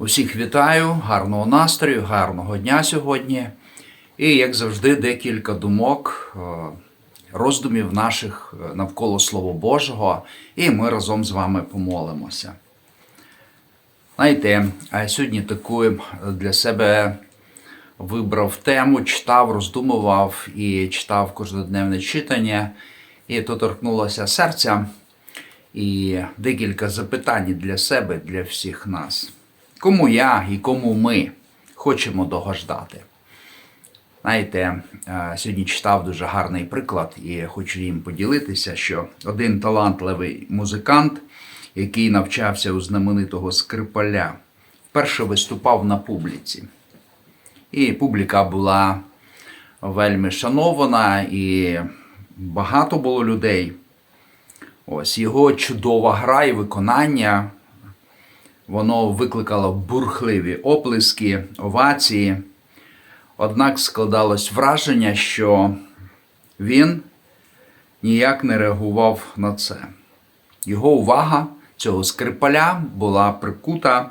Усіх вітаю, гарного настрою, гарного дня сьогодні. І, як завжди, декілька думок, е, роздумів наших е, навколо Слова Божого, і ми разом з вами помолимося. Знаєте, а сьогодні таку для себе вибрав тему, читав, роздумував і читав кожнодневне читання, і то торкнулося серця. І декілька запитань для себе, для всіх нас. Кому я і кому ми хочемо догождати? Знаєте, е, сьогодні читав дуже гарний приклад і хочу їм поділитися, що один талантливий музикант, який навчався у знаменитого скрипаля, вперше виступав на публіці. І публіка була вельми шанована, і багато було людей. Ось його чудова гра і виконання. Воно викликало бурхливі оплески, овації. Однак складалось враження, що він ніяк не реагував на це. Його увага цього скрипаля була прикута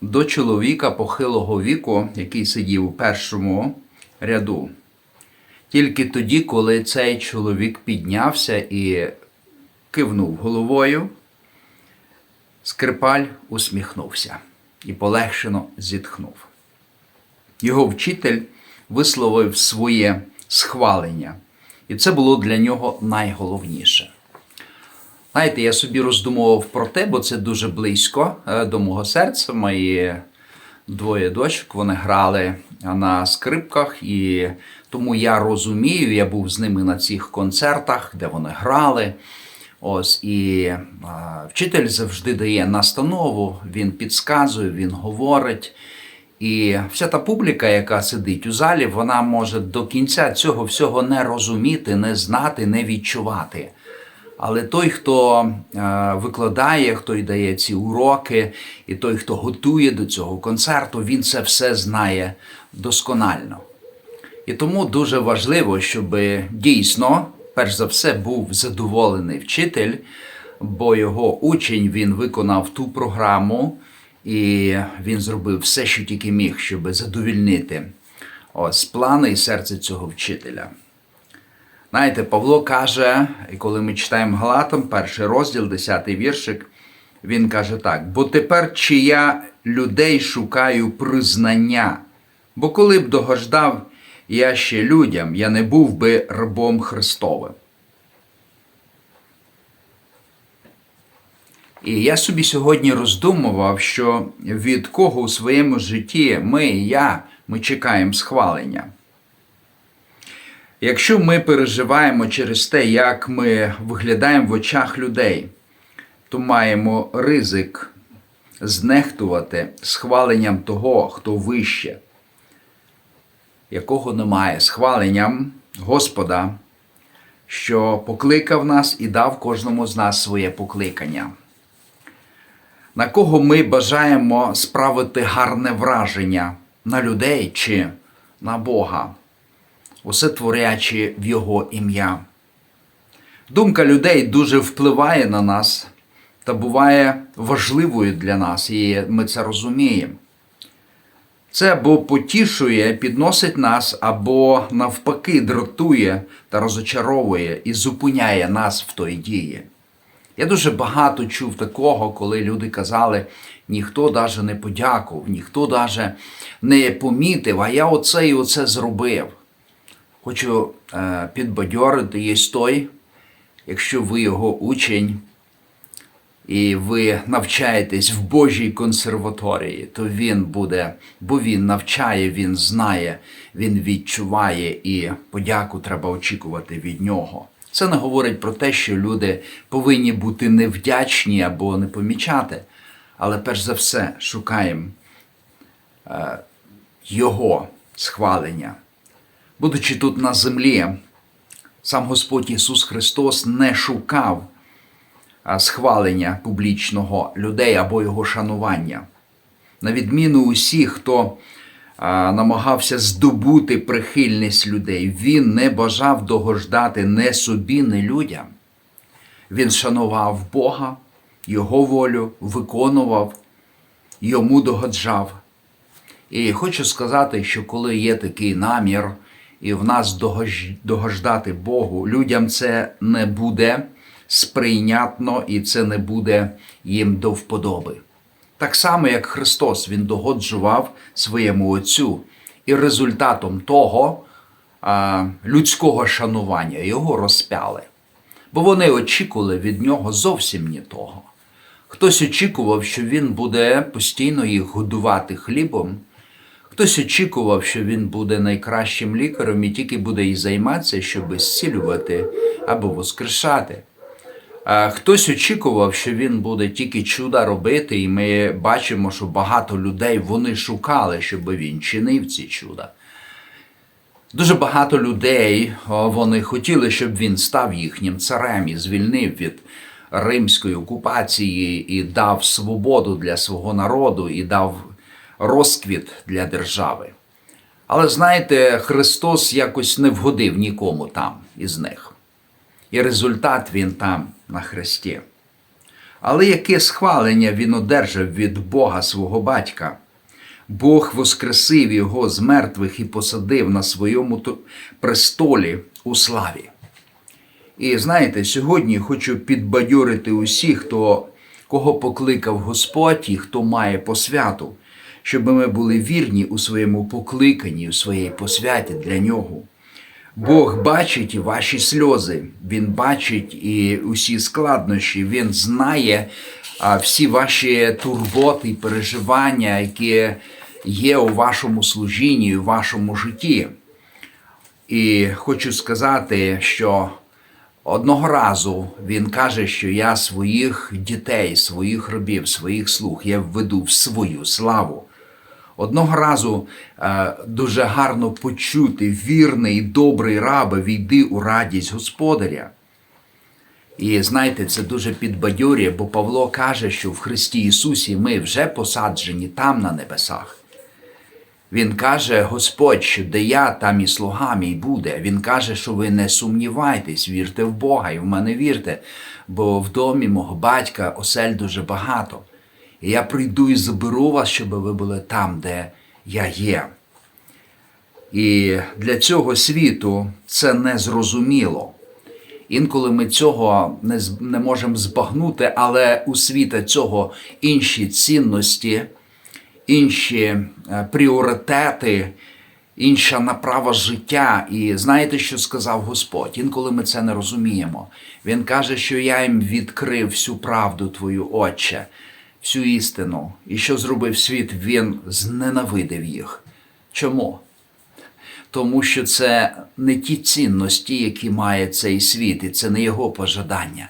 до чоловіка похилого віку, який сидів у першому ряду. Тільки тоді, коли цей чоловік піднявся і кивнув головою, скрипаль усміхнувся і полегшено зітхнув. Його вчитель висловив своє схвалення, і це було для нього найголовніше. Знаєте, я собі роздумував про те, бо це дуже близько е, до мого серця. Мої двоє дочок вони грали на скрипках, і тому я розумію, я був з ними на цих концертах, де вони грали. Ось і а, вчитель завжди дає настанову, він підказує, він говорить. І вся та публіка, яка сидить у залі, вона може до кінця цього всього не розуміти, не знати, не відчувати. Але той, хто е, викладає, хто й дає ці уроки, і той, хто готує до цього концерту, він це все знає досконально. І тому дуже важливо, щоб дійсно, перш за все, був задоволений вчитель, бо його учень він виконав ту програму, і він зробив все, що тільки міг, щоб задовільнити ось плани і серце цього вчителя. Знаєте, Павло каже, і коли ми читаємо Галатам, перший розділ, 10 віршик, він каже так: бо тепер чи я людей шукаю признання, бо коли б догождав я ще людям, я не був би рабом Христовим. І я собі сьогодні роздумував, що від кого у своєму житті ми і я ми чекаємо схвалення. Якщо ми переживаємо через те, як ми виглядаємо в очах людей, то маємо ризик знехтувати схваленням того, хто вище, якого немає, схваленням Господа, що покликав нас і дав кожному з нас своє покликання. На кого ми бажаємо справити гарне враження на людей чи на Бога, усе творячи в Його ім'я. Думка людей дуже впливає на нас та буває важливою для нас, і ми це розуміємо. Це або потішує, підносить нас, або навпаки дратує та розочаровує і зупиняє нас в той дії. Я дуже багато чув такого, коли люди казали, ніхто навіть не подякував, ніхто навіть не помітив, а я оце і оце зробив. Хочу е, підбадьорити є той, якщо ви його учень і ви навчаєтесь в Божій консерваторії, то він буде, бо він навчає, він знає, він відчуває, і подяку треба очікувати від нього. Це не говорить про те, що люди повинні бути невдячні або не помічати, але перш за все шукаємо е, Його схвалення. Будучи тут на землі, сам Господь Ісус Христос не шукав схвалення публічного людей або Його шанування. На відміну усіх, хто намагався здобути прихильність людей, він не бажав догождати не собі, не людям. Він шанував Бога, Його волю, виконував йому догоджав. І хочу сказати, що коли є такий намір, і в нас догождати Богу, людям це не буде сприйнятно і це не буде їм до вподоби. Так само, як Христос Він догоджував своєму Отцю, і результатом того а, людського шанування його розпяли. Бо вони очікували від нього зовсім не того. Хтось очікував, що він буде постійно їх годувати хлібом, хтось очікував, що він буде найкращим лікарем і тільки буде і займатися, щоб зцілювати або воскрешати. А Хтось очікував, що він буде тільки чуда робити, і ми бачимо, що багато людей вони шукали, щоб він чинив ці чуда. Дуже багато людей вони хотіли, щоб він став їхнім царем і звільнив від римської окупації і дав свободу для свого народу і дав розквіт для держави. Але знаєте, Христос якось не вгодив нікому там із них. І результат він там на хресті. Але яке схвалення він одержав від Бога свого батька? Бог воскресив його з мертвих і посадив на своєму престолі у славі. І знаєте, сьогодні хочу підбадьорити усіх, хто, кого покликав Господь і хто має посвяту, щоб ми були вірні у своєму покликанні, у своїй посвяті для нього. Бог бачить ваші сльози, Він бачить і усі складнощі, Він знає всі ваші турботи переживання, які є у вашому служінні, у вашому житті. І хочу сказати, що одного разу він каже, що я своїх дітей, своїх рабів, своїх слуг я введу в свою славу. Одного разу е, дуже гарно почути вірний і добрий рабе, війди у радість господаря. І знаєте, це дуже підбадьорює, бо Павло каже, що в Христі Ісусі ми вже посаджені там на небесах. Він каже, Господь, що де я, там і слуга мій буде. Він каже, що ви не сумнівайтесь, вірте в Бога і в мене вірте, бо в домі мого батька осель дуже багато. Я прийду і заберу вас, щоб ви були там, де я є. І для цього світу це незрозуміло. Інколи ми цього не, не можемо збагнути, але у світа цього інші цінності, інші е, пріоритети, інша направа життя. І знаєте, що сказав Господь? Інколи ми це не розуміємо. Він каже, що я їм відкрив всю правду твою, Отче, всю істину. І що зробив світ? Він зненавидив їх. Чому? тому що це не ті цінності, які має цей світ, і це не його пожадання.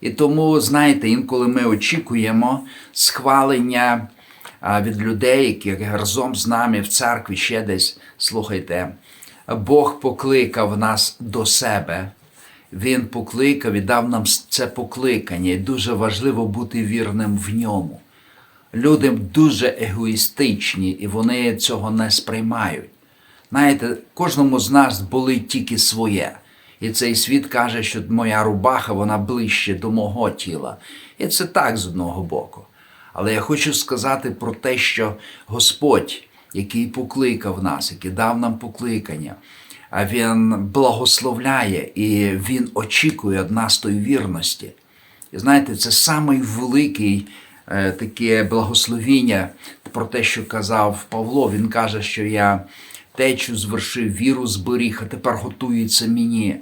І тому, знаєте, інколи ми очікуємо схвалення від людей, які разом з нами в церкві ще десь слухайте, Бог покликав нас до себе. Він покликав і дав нам це покликання, і дуже важливо бути вірним в ньому. Люди дуже егоїстичні, і вони цього не сприймають. Знаєте, кожному з нас болить тільки своє. І цей світ каже, що моя рубаха вона ближче до мого тіла. І це так з одного боку. Але я хочу сказати про те, що Господь, який покликав нас, який дав нам покликання, а Він благословляє і Він очікує від нас тої вірності. І знаєте, це самий великий е, таке благословіння про те, що казав Павло. Він каже, що я течу звершив, віру зберіг, а тепер готується мені.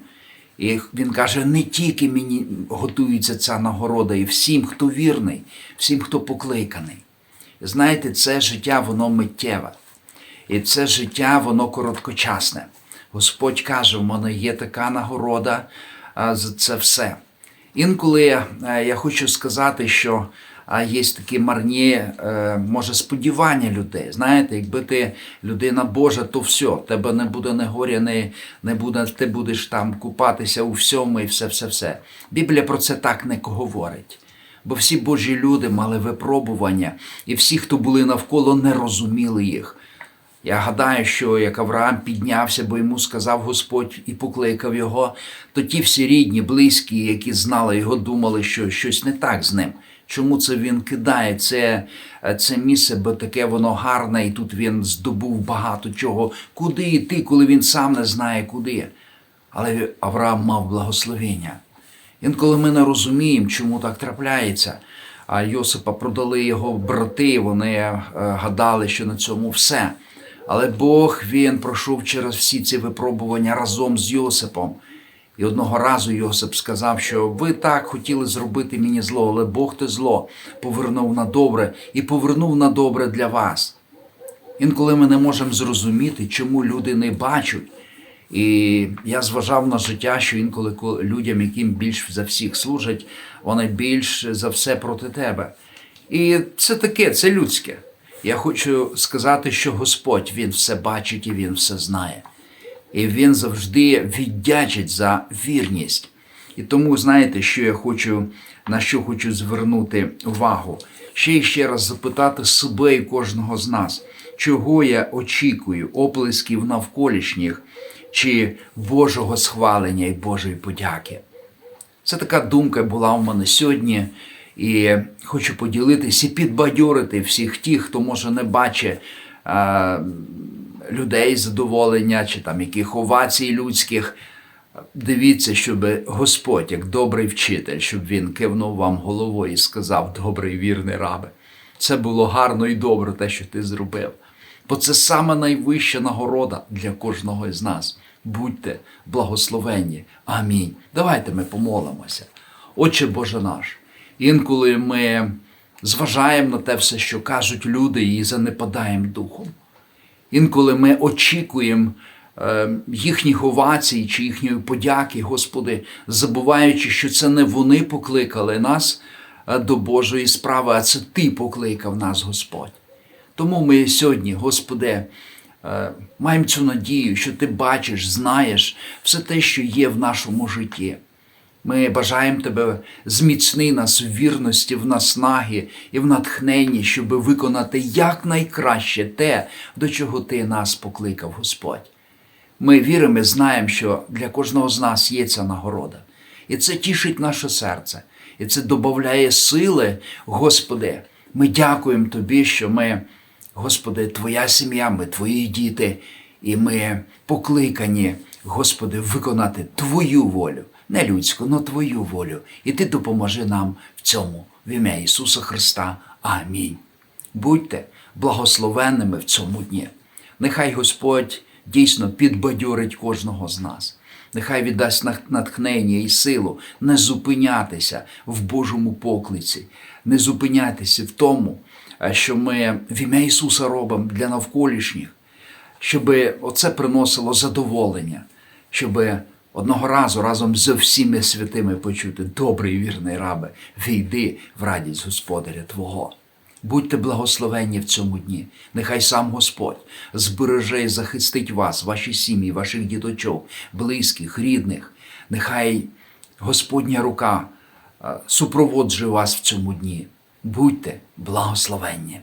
І він каже: не тільки мені готується ця нагорода, і всім, хто вірний, всім, хто покликаний. Знаєте, це життя, воно миттєве. І це життя, воно короткочасне. Господь каже, в мене є така нагорода за це все. Інколи е, я хочу сказати, що є такі марні, е, може, сподівання людей. Знаєте, якби ти людина Божа, то все, тебе не буде не горя, не, не буде, ти будеш там купатися у всьому і все, все, все. Біблія про це так не говорить. Бо всі Божі люди мали випробування, і всі, хто були навколо, не розуміли їх. Я гадаю, що як Авраам піднявся, бо йому сказав Господь і покликав його, то ті всі рідні, близькі, які знали його, думали, що щось не так з ним. Чому це він кидає це, це місце, бо таке воно гарне, і тут він здобув багато чого. Куди йти, коли він сам не знає куди? Але Авраам мав благословення. Інколи ми не розуміємо, чому так трапляється. А Йосипа продали його брати, вони е, гадали, що на цьому все. Але Бог він пройшов через всі ці випробування разом з Йосипом. І одного разу Йосип сказав, що ви так хотіли зробити мені зло, але Бог те зло повернув на добре і повернув на добре для вас. Інколи ми не можемо зрозуміти, чому люди не бачать. І я зважав на життя, що інколи людям, яким більш за всіх служать, вони більш за все проти тебе. І це таке, це людське. Я хочу сказати, що Господь Він все бачить і Він все знає. І Він завжди віддячить за вірність. І тому знаєте, що я хочу, на що хочу звернути увагу? Ще і ще раз запитати себе і кожного з нас, чого я очікую, оплесків навколишніх чи Божого схвалення і Божої подяки. Це така думка була у мене сьогодні, і хочу поділитися і підбадьорити всіх тих, хто може не бачить е, людей задоволення чи там яких овацій людських. Дивіться, щоб Господь, як добрий вчитель, щоб він кивнув вам головою і сказав, добрий вірний рабе. Це було гарно і добре те, що ти зробив. Бо це саме найвища нагорода для кожного із нас. Будьте благословенні. Амінь. Давайте ми помолимося. Отче Боже наш, інколи ми зважаємо на те все, що кажуть люди, і занепадаємо духом. Інколи ми очікуємо е, їхніх овацій чи їхньої подяки, Господи, забуваючи, що це не вони покликали нас е, до Божої справи, а це Ти покликав нас, Господь. Тому ми сьогодні, Господи, е, маємо цю надію, що Ти бачиш, знаєш все те, що є в нашому житті. Ми бажаємо Тебе зміцни нас в вірності, в наснагі і в натхненні, щоб виконати якнайкраще те, до чого Ти нас покликав, Господь. Ми віримо і знаємо, що для кожного з нас є ця нагорода. І це тішить наше серце, і це додає сили, Господи. Ми дякуємо Тобі, що ми, Господи, Твоя сім'я, ми Твої діти, і ми покликані, Господи, виконати Твою волю, не людську, але Твою волю. І Ти допоможи нам в цьому, в ім'я Ісуса Христа. Амінь. Будьте благословенними в цьому дні. Нехай Господь дійсно підбадьорить кожного з нас. Нехай віддасть натхнення і силу не зупинятися в Божому поклиці, не зупинятися в тому, е, що ми в ім'я Ісуса робимо для навколишніх, щоб оце приносило задоволення, щоб одного разу разом з всіми святими почути добрий вірний рабе, війди в радість Господаря Твого. Будьте благословенні в цьому дні. Нехай сам Господь збереже і захистить вас, ваші сім'ї, ваших діточок, близьких, рідних. Нехай Господня рука е, супроводжує вас в цьому дні. Будьте благословенні.